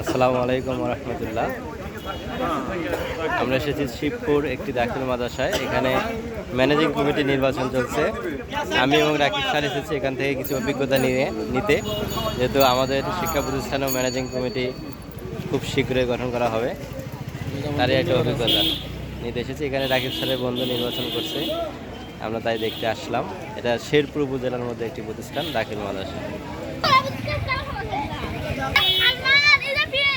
আসসালামু আলাইকুম রহমতুল্লাহ। আমরা এসেছি শিবপুর একটি দাখিল মাদ্রাসায়। এখানে ম্যানেজিং কমিটি নির্বাচন চলছে। আমি এবং রাকিব স্যার এসেছি এখান থেকে কিছু অভিজ্ঞতা নিয়ে, নিতে। যেহেতু আমাদের শিক্ষা প্রতিষ্ঠানেও ম্যানেজিং কমিটি খুব শীঘ্রই গঠন করা হবে। তারই একটা অভিজ্ঞতা। নিতে এসেছি। এখানে রাকিব স্যারের বন্ধু নির্বাচন করছে। আমরা তাই দেখতে আসলাম। এটা শেরপুর উপজেলার মধ্যে একটি প্রতিষ্ঠান দাখিল মাদ্রাসা।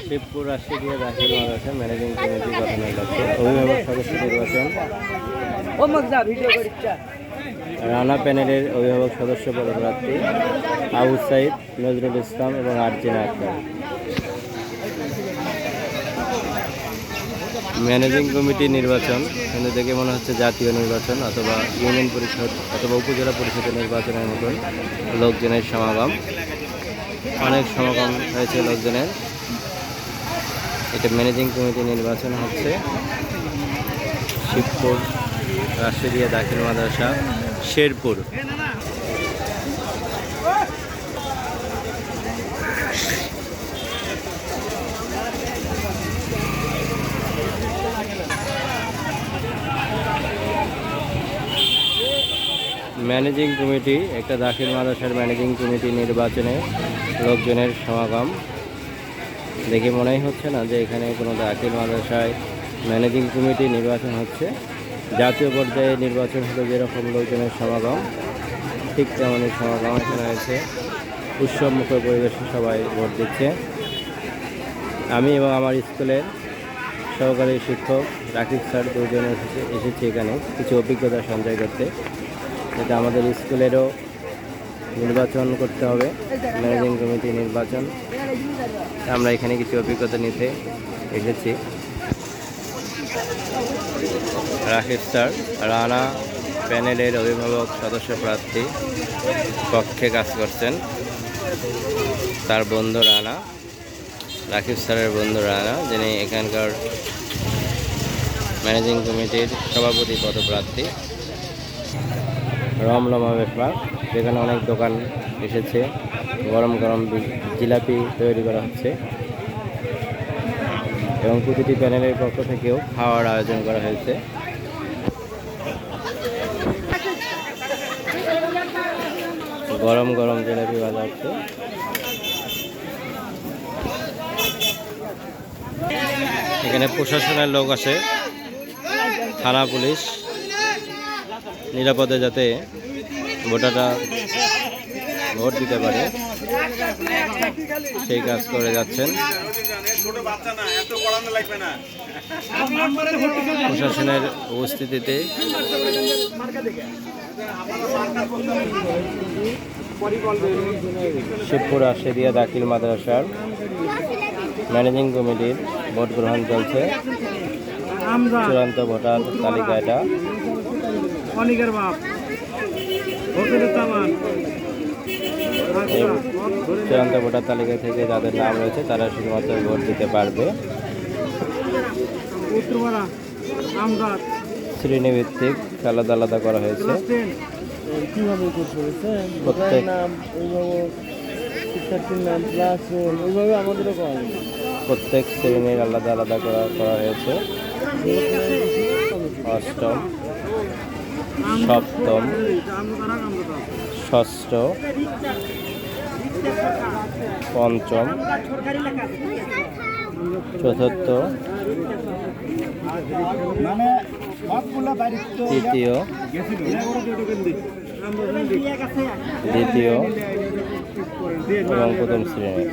শিবপুর রাষ্ট্রীয় দাখিল মাদ্রাসা ম্যানেজিং কমিটি গঠনের লক্ষ্যে অভিভাবক সদস্য নির্বাচন। রানা প্যানেলের অভিভাবক সদস্য পদপ্রার্থী আবু সাইদ, নজরুল ইসলাম এবং আরজিনা আক্তার। ম্যানেজিং কমিটি নির্বাচন কিন্তু দেখে মনে হচ্ছে জাতীয় নির্বাচন অথবা ইউনিয়ন পরিষদ অথবা উপজেলা পরিষদের নির্বাচনের মতন লোকজনের সমাগম। অনেক সমাগম হয়েছে লোকজনের। এটা ম্যানেজিং কমিটি নির্বাচন হচ্ছে। শিবপুর, রাষ্ট্রীয় দাখিল মাদ্রাসা, শেরপুর। ম্যানেজিং কমিটি, একটা দাখিল মাদ্রাসার ম্যানেজিং কমিটি নির্বাচনে লোকজনের সমাগম। দেখে মনেই হচ্ছে না যে এখানে কোনো দাখিল মাদ্রাসায় ম্যানেজিং কমিটি নির্বাচন হচ্ছে। জাতীয় পর্যায়ে নির্বাচন হলে যেরকম লোকজনের সমাগম, ঠিক তেমনই সমাগম এখানে হয়েছে। উৎসবমুখর পরিবেশে সবাই ভোট দিচ্ছে। আমি এবং আমার স্কুলের সহকারী শিক্ষক রাকিব স্যার দুজন এসেছে এসেছি এখানে। কিছু অভিজ্ঞতা সঞ্চয় করতে। যাতে আমাদের স্কুলেরও নির্বাচন করতে হবে, ম্যানেজিং কমিটি নির্বাচন। আমরা এখানে কিছু অভিজ্ঞতা নিতে এসেছি। রাকেশ স্যার, রানা প্যানেলের অভিভাবক সদস্য প্রার্থী পক্ষে কাজ করছেন। তার বন্ধু রানা, রাকিব স্যারের বন্ধু রানা, যিনি এখানকার ম্যানেজিং কমিটির সভাপতি পদপ্রার্থী। রমরমা ব্যাপার যেখানে অনেক দোকান এসেছে। গরম গরম জিলাপি তৈরি করা হচ্ছে। এবং প্রতিটি প্যানেলের পক্ষ থেকেও খাওয়ার আয়োজন করা হয়েছে। গরম গরম জিলাপি ভাজা হচ্ছে। এখানে প্রশাসনের লোক আছে। থানা পুলিশ। নিরাপদে যাতে ভোটাররা ভোট দিতে পারে, সেই কাজ করে যাচ্ছেন। প্রশাসনের উপস্থিতিতে শিবপুর আশেরিয়া দাখিল মাদ্রাসার ম্যানেজিং কমিটির ভোট গ্রহণ চলছে। চূড়ান্ত ভোটার তালিকা এটা অনিকের বাপ। হোটেলের চূড়ান্ত ভোটার তালিকা থেকে যাদের নাম রয়েছে তারা শুধুমাত্র ভোট দিতে পারবে। শ্রেণীভিত্তিক আলাদা আলাদা করা হয়েছে। প্রত্যেক শ্রেণির আলাদা আলাদা করা করা হয়েছে। অষ্টম। সপ্তম, ষষ্ঠ, পঞ্চম, চতুর্থ, তৃতীয়, দ্বিতীয় এবং প্রথম শ্রেণি।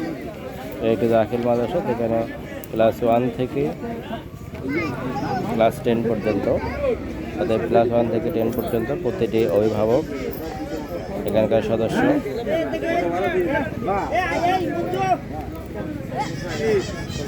একটি দাখিল মাদ্রাসা, যেখানে ক্লাস ওয়ান থেকে ক্লাস টেন পর্যন্ত তাদের ক্লাস ওয়ান থেকে টেন পর্যন্ত প্রতিটি অভিভাবক এখানকার সদস্য।